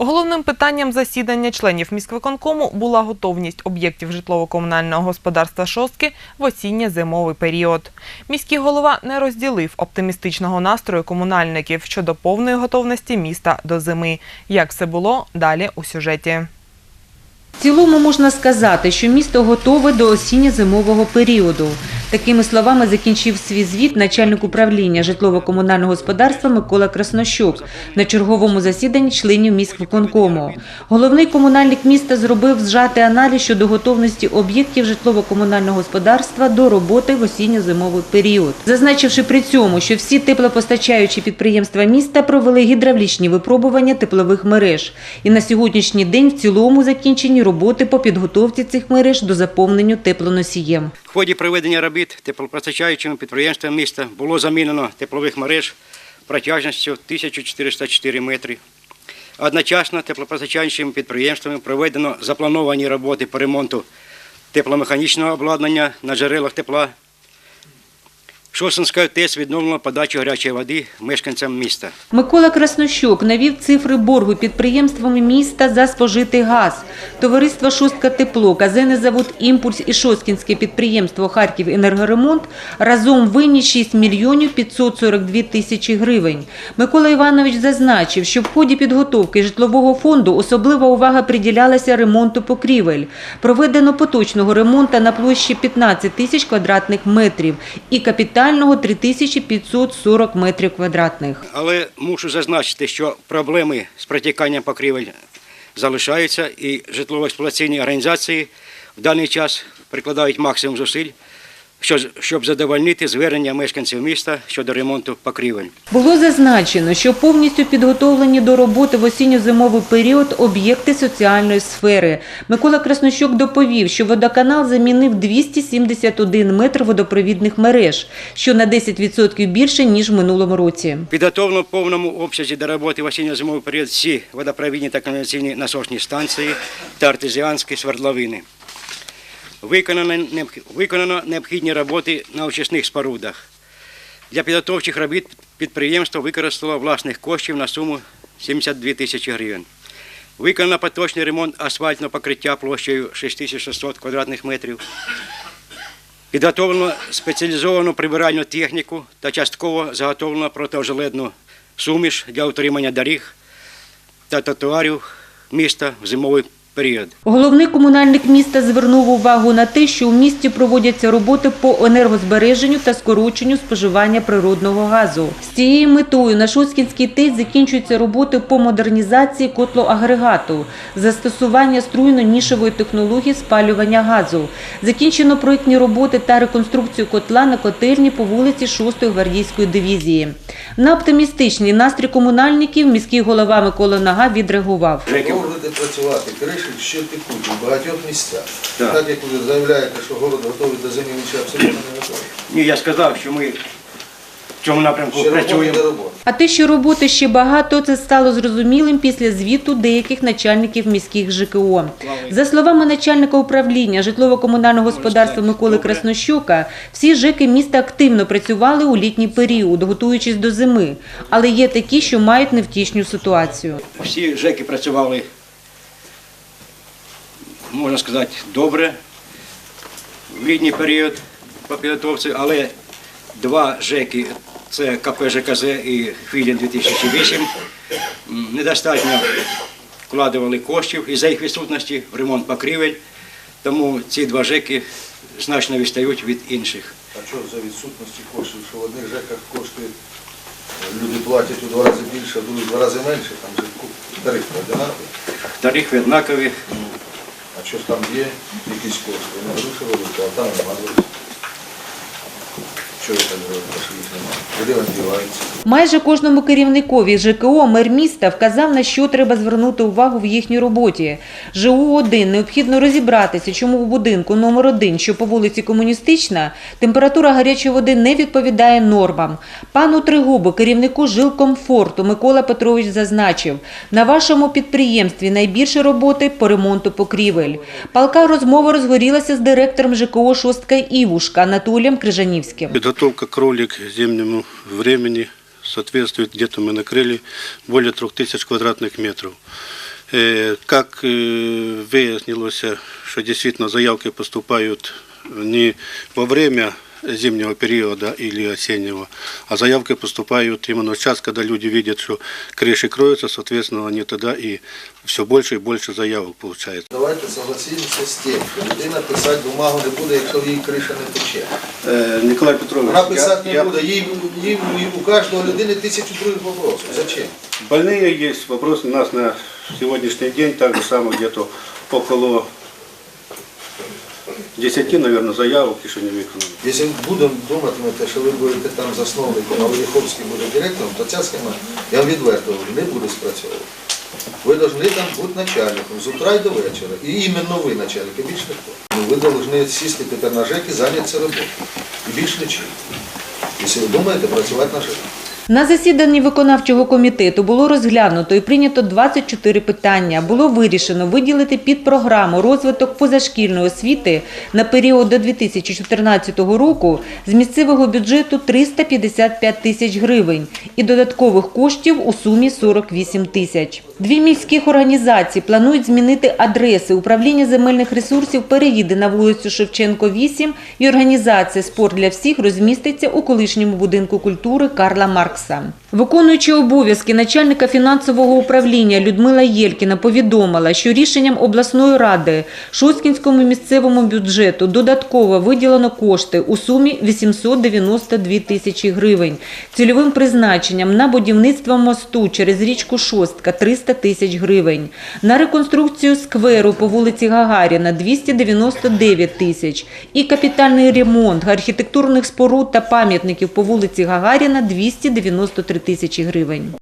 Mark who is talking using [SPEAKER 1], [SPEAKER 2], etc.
[SPEAKER 1] Головним питанням засідання членів міськвиконкому була готовність об'єктів житлово-комунального господарства «Шостки» в осінньо-зимовий період. Міський голова не розділив оптимістичного настрою комунальників щодо повної готовності міста до зими. Як все було, далі у сюжеті.
[SPEAKER 2] В цілому можна сказати, що місто готове до осінньо-зимового періоду. Такими словами закінчив свій звіт начальник управління житлово-комунального господарства Микола Краснощук на черговому засіданні членів міськвиконкому. Головний комунальник міста зробив зжатий аналіз щодо готовності об'єктів житлово-комунального господарства до роботи в осінньо-зимовий період, зазначивши при цьому, що всі теплопостачаючі підприємства міста провели гідравлічні випробування теплових мереж. І на сьогоднішній день в цілому закінчені роботи по підготовці цих мереж до заповненню теплоносієм.
[SPEAKER 3] В ході проведення робіт теплопостачаючими підприємствами міста було замінено теплових мереж протяжністю 1404 метри. Одночасно теплопостачаючими підприємствами проведено заплановані роботи по ремонту тепломеханічного обладнання на джерелах тепла. Шосинська ТЕС відновлено подачу гарячої води мешканцям міста.
[SPEAKER 2] Микола Краснощук навів цифри боргу підприємствами міста за спожитий газ. Товариство «Шостка тепло», казенний завод «Імпульс» і Шосткінське підприємство «Харків енергоремонт» разом винні 6 мільйонів 542 тисячі гривень. Микола Іванович зазначив, що в ході підготовки житлового фонду особлива увага приділялася ремонту покрівель. Проведено поточного ремонту на площі 15 тисяч квадратних метрів і капітального 3540 метрів квадратних.
[SPEAKER 3] Але мушу зазначити, що проблеми з протіканням покрівель залишаються, і житлово-експлуатаційні організації в даний час прикладають максимум зусиль, щоб задовольнити звернення мешканців міста щодо ремонту покрівель.
[SPEAKER 2] Було зазначено, що повністю підготовлені до роботи в осінньо-зимовий період об'єкти соціальної сфери. Микола Краснощук доповів, що водоканал замінив 271 метр водопровідних мереж, що на 10% більше, ніж в минулому році.
[SPEAKER 3] Підготовлено в повному обсязі до роботи в осінньо-зимовий період всі водопровідні та каналізаційні насосні станції та артезіанські свердловини. Виконано, необхідні роботи на очисних спорудах. Для підготовчих робіт підприємство використало власних коштів на суму 72 тисячі гривень. Виконано поточний ремонт асфальтного покриття площею 6600 квадратних метрів. Підготовлено спеціалізовану прибиральну техніку та частково заготовлено протижеледну суміш для утримання доріг та тротуарів міста в зимовий період.
[SPEAKER 2] Головний комунальник міста звернув увагу на те, що у місті проводяться роботи по енергозбереженню та скороченню споживання природного газу. З цією метою на Шоскінській ТЕЦ закінчуються роботи по модернізації котлоагрегату, застосування струйно-нішевої технології спалювання газу. Закінчено проєктні роботи та реконструкцію котла на котельні по вулиці 6-ї гвардійської дивізії. На оптимістичний настрій комунальників міський голова Микола Нага відреагував.
[SPEAKER 4] Будете працювати, ще текуть у багатьох місцях.
[SPEAKER 3] Так.
[SPEAKER 4] Так як ви заявляєте, що город готовий до зими, він ще абсолютно не готовий.
[SPEAKER 3] Ні, я сказав, що ми в цьому напрямку
[SPEAKER 4] Ще роботи
[SPEAKER 3] працюємо.
[SPEAKER 4] до роботи.
[SPEAKER 2] А те, що роботи ще багато, це стало зрозумілим після звіту деяких начальників міських ЖКО. За словами начальника управління житлово-комунального господарства Миколи Краснощука, всі ЖЕКи міста активно працювали у літній період, готуючись до зими. Але є такі, що мають невтішню ситуацію.
[SPEAKER 3] Всі ЖЕКи працювали, можна сказати, добре в літній період по підготовці, але два ЖЕКи, це КП ЖКЗ і Філін 2008, недостатньо вкладували коштів із-за їх відсутності в ремонт покрівель, тому ці два ЖЕКи значно відстають від інших.
[SPEAKER 4] А що за відсутності коштів, що в одних ЖЕКах коштує, люди платять у два рази більше, а в два рази менше, там же ку- тариф одинаковий.
[SPEAKER 3] Тарифи однакові.
[SPEAKER 4] А що ж там є якісь кошти? Вони гроші а там нема грошей. Так робите, що їх немає? Куди вони діваються?
[SPEAKER 2] Майже кожному керівникові ЖКО мер міста вказав, на що треба звернути увагу в їхній роботі. ЖУ-1 необхідно розібратися, чому у будинку номер 1 що по вулиці Комуністична, температура гарячої води не відповідає нормам. Пану Тригубу, керівнику жилкомфорту, Микола Петрович зазначив, на вашому підприємстві найбільше роботи по ремонту покрівель. Палка розмова розгорілася з директором ЖКО «Шостка Івушка» Анатолієм Крижанівським.
[SPEAKER 5] Подготовка кролик к зимнему времени соответствует, где-то мы накрыли более 3000 квадратных метров. Э, Как э, выяснилось, что действительно заявки поступают не во время зимнего периода или осеннего, а заявки поступают именно в час, когда люди видят, что крыши кроются, соответственно, они тогда и все больше и больше заявок получается.
[SPEAKER 4] Давайте согласимося з тим, що людина писати бумагу не буде, якщо її криша не тече.
[SPEAKER 5] Э, Николай Петрович,
[SPEAKER 4] Вона писати
[SPEAKER 5] я-
[SPEAKER 4] не
[SPEAKER 5] я-
[SPEAKER 4] буде, їй, їй, у кожного людини тисячу других вопросів. Зачем?
[SPEAKER 5] Больные есть, вопрос у нас на сегодняшний день так же самое где-то около 10, наверное, заявок еще не виконано.
[SPEAKER 4] Якщо будемо думати, що ви будете там засновником, а Войховський буде директором, то ця схема, я вам відверто говорю, не буде спрацьовувати. Ви повинні там бути начальником з утра й до вечора. І іменно ви начальник, і більш ніхто. Ну, ви повинні сісти тепер на ЖЕК і зайнятися роботою. І більш нічим. Якщо ви думаєте працювати на ЖЕК.
[SPEAKER 2] На засіданні виконавчого комітету було розглянуто і прийнято 24 питання. Було вирішено виділити під програму розвиток позашкільної освіти на період до 2014 року з місцевого бюджету 355 тисяч гривень і додаткових коштів у сумі 48 тисяч. Дві міських організації планують змінити адреси. Управління земельних ресурсів переїде на вулицю Шевченко 8 і організація Спорт для всіх розміститься у колишньому будинку культури Карла Маркса. them. Виконуючи обов'язки начальника фінансового управління Людмила Єлькіна повідомила, що рішенням обласної ради Шосткінському місцевому бюджету додатково виділено кошти у сумі 892 тисячі гривень. Цільовим призначенням на будівництво мосту через річку Шостка 300 тисяч гривень. На реконструкцію скверу по вулиці Гагаріна 299 тисяч. І капітальний ремонт архітектурних споруд та пам'ятників по вулиці Гагаріна 293 тисячі гривень.